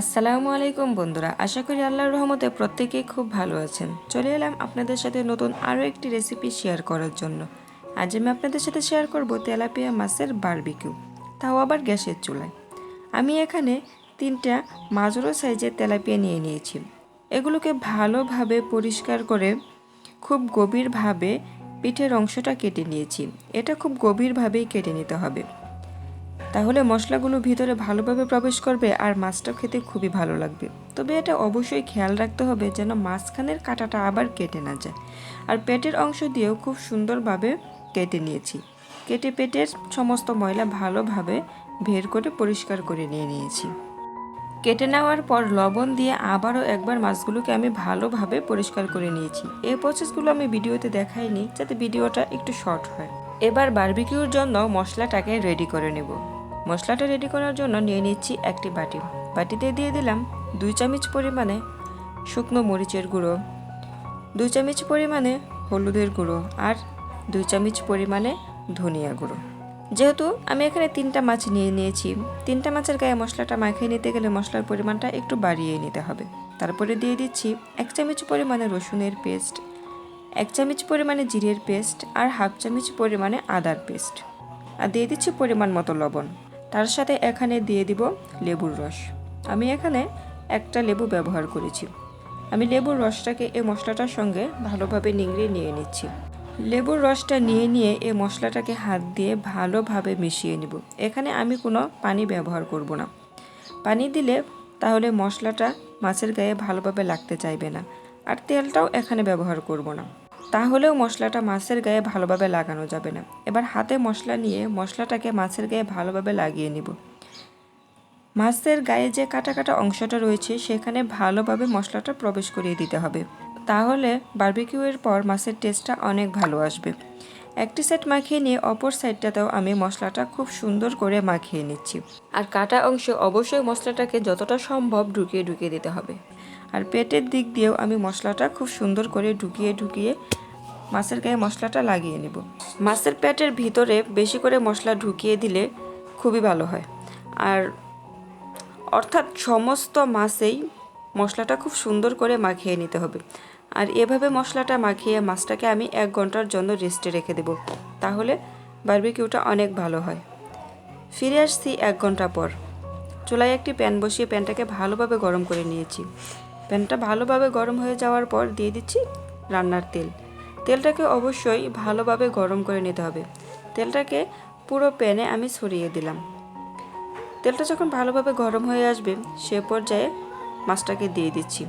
আসসালামু আলাইকুম বন্ধুরা, আশা করি আল্লাহর রহমতে প্রত্যেকেই খুব ভালো আছেন। চলে এলাম আপনাদের সাথে নতুন আরও একটি রেসিপি শেয়ার করার জন্য। আজ আমি আপনাদের সাথে শেয়ার করব তেলাপিয়া মাছের বারবিকিউ তাও আবার গ্যাসের চুলায়। আমি এখানে তিনটা মাজরো সাইজের তেলাপিয়া নিয়ে নিয়েছি। এগুলোকে ভালোভাবে পরিষ্কার করে খুব গভীরভাবে পিঠের অংশটা কেটে নিয়েছি। এটা খুব গভীরভাবেই কেটে নিতে হবে। তাহলে মশলাগুলো ভিতরে ভালোভাবে প্রবেশ করবে আর মাছটা খেতে খুবই ভালো লাগবে। তবে এটা অবশ্যই খেয়াল রাখতে হবে যেন মাঝখানের কাঁটাটা আবার কেটে না যায়। আর পেটের অংশ দিয়েও খুব সুন্দরভাবে কেটে নিয়েছি। কেটে পেটের সমস্ত ময়লা ভালোভাবে বের করে পরিষ্কার করে নিয়ে নিয়েছি। কেটে নেওয়ার পর লবণ দিয়ে আবারও একবার মাছগুলোকে আমি ভালোভাবে পরিষ্কার করে নিয়েছি। এই প্রসেসগুলো আমি ভিডিওতে দেখাইনি যাতে ভিডিওটা একটু শর্ট হয়। এবার বারবিকিউর জন্য মশলাটাকে রেডি করে নেব। মশলাটা রেডি করার জন্য নিয়ে নিচ্ছি একটি বাটি। বাটিতে দিয়ে দিলাম দুই চামচ পরিমাণে শুকনো মরিচের গুঁড়ো, দুই চামচ পরিমাণে হলুদের গুঁড়ো আর দুই চামচ পরিমাণে ধনিয়া গুঁড়ো। যেহেতু আমি এখানে তিনটা মাছ নিয়ে নিয়েছি, তিনটা মাছের গায়ে মশলাটা মাখিয়ে নিতে গেলে মশলার পরিমাণটা একটু বাড়িয়ে নিতে হবে। তারপরে দিয়ে দিচ্ছি এক চামচ পরিমাণে রসুনের পেস্ট, এক চামচ পরিমাণে জিরের পেস্ট আর হাফ চামচ পরিমাণে আদার পেস্ট। আর দিয়ে দিচ্ছি পরিমাণ মতো লবণ। তার সাথে এখানে দিয়ে দিব লেবুর রস। আমি এখানে একটা লেবু ব্যবহার করেছি। আমি লেবুর রসটাকে এই মশলাটার সঙ্গে ভালোভাবে নিংড়িয়ে নিয়ে নিচ্ছি। লেবুর রসটা নিয়ে নিয়ে এই মশলাটাকে হাত দিয়ে ভালোভাবে মিশিয়ে নিব। এখানে আমি কোনো পানি ব্যবহার করব না। পানি দিলে তাহলে মশলাটা মাছের গায়ে ভালোভাবে লাগতে চাইবে না। আর তেলটাও এখানে ব্যবহার করব না। তাহলেও মশলাটা মাছের গায়ে ভালোভাবে লাগানো যাবে না। এবার হাতে মশলা নিয়ে মশলাটাকে মাছের গায়ে ভালোভাবে লাগিয়ে নিব। মাছের গায়ে যে কাটা কাটা অংশটা রয়েছে, সেখানে ভালোভাবে মশলাটা প্রবেশ করিয়ে দিতে হবে। তাহলে বার্বিকিউয়ের পর মাছের টেস্টটা অনেক ভালো আসবে। একটি সাইড মাখিয়ে নিয়ে অপর সাইডটাতেও আমি মশলাটা খুব সুন্দর করে মাখিয়ে নিচ্ছি। আর কাটা অংশে অবশ্যই মশলাটাকে যতটা সম্ভব ঢুকিয়ে ঢুকিয়ে দিতে হবে। আর পেটের দিক দিয়েও আমি মশলাটা খুব সুন্দর করে ঢুকিয়ে ঢুকিয়ে মাছের গায়ে মশলাটা লাগিয়ে নেব। মাছের পেটের ভিতরে বেশি করে মশলা ঢুকিয়ে দিলে খুবই ভালো হয়। আর অর্থাৎ সমস্ত মাছেই মশলাটা খুব সুন্দর করে মাখিয়ে নিতে হবে। আর এভাবে মশলাটা মাখিয়ে মাছটাকে আমি এক ঘণ্টার জন্য রেস্টে রেখে দেব, তাহলে বারবিকিউটা অনেক ভালো হয়। ফিরে আসছি এক ঘণ্টা পর। চুলায় একটি প্যান বসিয়ে প্যানটাকে ভালোভাবে গরম করে নিয়েছি। প্যানটা ভালোভাবে গরম হয়ে যাওয়ার পর দিয়ে দিচ্ছি রান্নার তেল। তেলটাকে অবশ্যই ভালোভাবে গরম করে নিতে হবে। তেলটাকে পুরো প্যানে আমি ছড়িয়ে দিলাম। তেলটা যখন ভালোভাবে গরম হয়ে আসবে, সে পর্যায়ে মাছটাকে দিয়ে দিচ্ছি।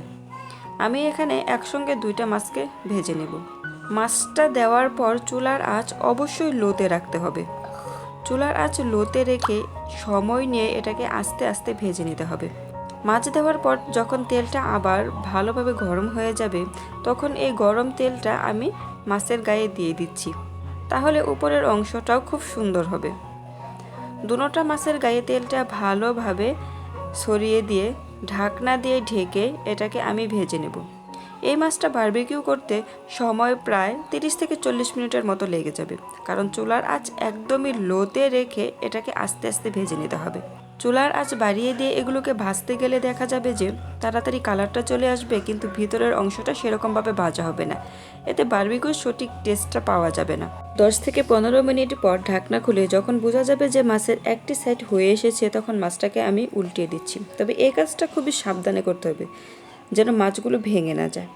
আমি এখানে একসঙ্গে দুইটা মাছকে ভেজে নেব। মাছটা দেওয়ার পর চুলার আঁচ অবশ্যই লোতে রাখতে হবে। চুলার আঁচ লোতে রেখে সময় নিয়ে এটাকে আস্তে আস্তে ভেজে নিতে হবে। মাছ দেওয়ার পর যখন তেলটা আবার ভালোভাবে গরম হয়ে যাবে, তখন এই গরম তেলটা আমি মাছের গায়ে দিয়ে দিচ্ছি। তাহলে উপরের অংশটাও খুব সুন্দর হবে। দুনোটা মাছের গায়ে তেলটা ভালোভাবে ছড়িয়ে দিয়ে ঢাকনা দিয়ে ঢেকে এটাকে আমি ভেজে নেব। এই মাছটা বারবিকিউ করতে সময় প্রায় তিরিশ থেকে চল্লিশ মিনিটের মতো লেগে যাবে, কারণ চুলার আঁচ একদমই লোতে রেখে এটাকে আস্তে আস্তে ভেজে নিতে হবে। চুলার আঁচ বাড়িয়ে দিয়ে এগুলোকে ভাজতে গেলে দেখা যাবে যে তাড়াতাড়ি কালারটা চলে আসবে, কিন্তু ভিতরের অংশটা সেরকমভাবে ভাজা হবে না। এতে বারবিকিউর সঠিক টেস্টটা পাওয়া যাবে না। দশ থেকে পনেরো মিনিট পর ঢাকনা খুলে যখন বোঝা যাবে যে মাছের একটি সাইড হয়ে এসেছে, তখন মাছটাকে আমি উল্টিয়ে দিচ্ছি। তবে এই কাজটা খুবই সাবধানে করতে হবে, যেন মাছগুলো ভেঙে না যায়।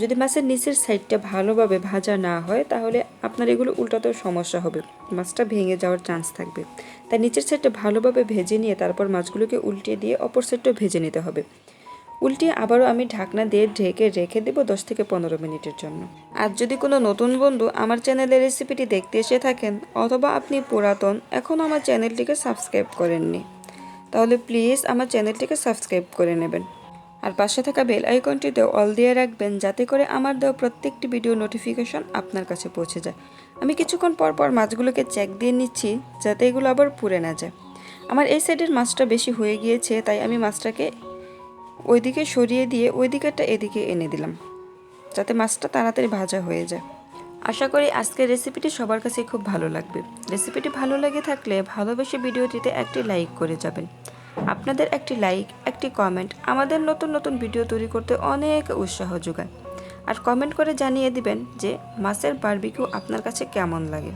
যদি মাছের নিচের সাইডটা ভালোভাবে ভাজা না হয়, তাহলে আপনার এগুলো উল্টাতেও সমস্যা হবে। মাছটা ভেঙে যাওয়ার চান্স থাকবে। তাই নিচের সাইডটা ভালোভাবে ভেজে নিয়ে তারপর মাছগুলোকে উল্টিয়ে দিয়ে অপর সাইডটাও ভেজে নিতে হবে। উল্টিয়ে আবারও আমি ঢাকনা দিয়ে ঢেকে রেখে দেবো দশ থেকে পনেরো মিনিটের জন্য। আর যদি কোনো নতুন বন্ধু আমার চ্যানেলের রেসিপিটি দেখতে এসে থাকেন, অথবা আপনি পুরাতন এখনও আমার চ্যানেলটিকে সাবস্ক্রাইব করেননি, তাহলে প্লিজ আমার চ্যানেলটিকে সাবস্ক্রাইব করে নেবেন। আর পাশে থাকা বেল আইকনটিতেও অল দিয়ে রাখবেন যাতে করে আমার দেওয়া প্রত্যেকটি ভিডিও নোটিফিকেশন আপনার কাছে পৌঁছে যায়। আমি কিছুক্ষণ পর পর মাছগুলোকে চেক দিয়ে নিচ্ছি যাতে এগুলো আবার পুড়ে না যায়। আমার এই সাইডের মাছটা বেশি হয়ে গিয়েছে, তাই আমি মাছটাকে ওইদিকে সরিয়ে দিয়ে ওই দিকেরটা এদিকে এনে দিলাম, যাতে মাছটা তাড়াতাড়ি ভাজা হয়ে যায়। আশা করি আজকের রেসিপিটি সবার কাছে খুব ভালো লাগবে। রেসিপিটি ভালো লাগে থাকলে ভালোবেসে ভিডিওটিতে একটি লাইক করে যাবেন। আপনাদের একটি লাইক একটি কমেন্ট আমাদের নতুন নতুন ভিডিও তৈরি করতে অনেক উৎসাহ যোগায়। আর কমেন্ট করে জানিয়ে দিবেন যে মাছের বারবিকিউ আপনার কাছে কেমন লাগে।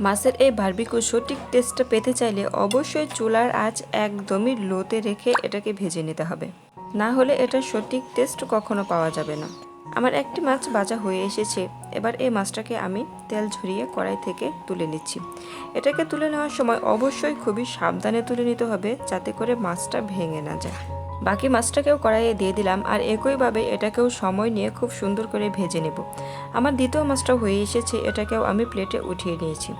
মাছের এই বারবিকিউ সঠিক টেস্টটা পেতে চাইলে অবশ্যই চুলার আঁচ একদমই লোতে রেখে এটাকে ভেজে নিতে হবে। না হলে এটার সঠিক টেস্ট কখনো পাওয়া যাবে না। আমার একটি মাছ ভাজা হয়ে এসেছে। এবার এই মাছটাকে আমি তেল ঝরিয়ে কড়াই থেকে তুলে নিচ্ছি। এটাকে তুলে নেওয়ার সময় অবশ্যই খুবই সাবধানে তুলে নিতে হবে যাতে করে মাছটা ভেঙে না যায়। বাকি মাছটাকেও কড়াইয়ে দিয়ে দিলাম আর একইভাবে এটাকেও সময় নিয়ে খুব সুন্দর করে ভেজে নেব। আমার দ্বিতীয় মাছটা হয়ে এসেছে, এটাকেও আমি প্লেটে উঠিয়ে নিয়েছি।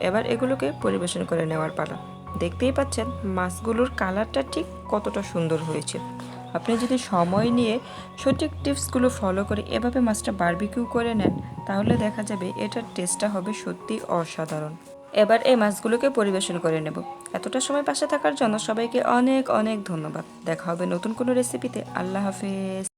এবার এগুলোকে পরিবেশন করে নেওয়ার পালা। দেখতেই পাচ্ছেন, মাছগুলোর কালারটা ঠিক কতটা সুন্দর হয়েছে। আপনি যদি সময় নিয়ে সঠিক টিপসগুলো ফলো করে এভাবে মাছটা বারবিকিউ করে নেন, তাহলে দেখা যাবে এটার টেস্টটা হবে সত্যি অসাধারণ। এবার এই মাছগুলোকে পরিবেশন করে নেব। এতটা সময় পাশে থাকার জন্য সবাইকে অনেক অনেক ধন্যবাদ। দেখা হবে নতুন কোনো রেসিপিতে আল্লাহ হাফেজ।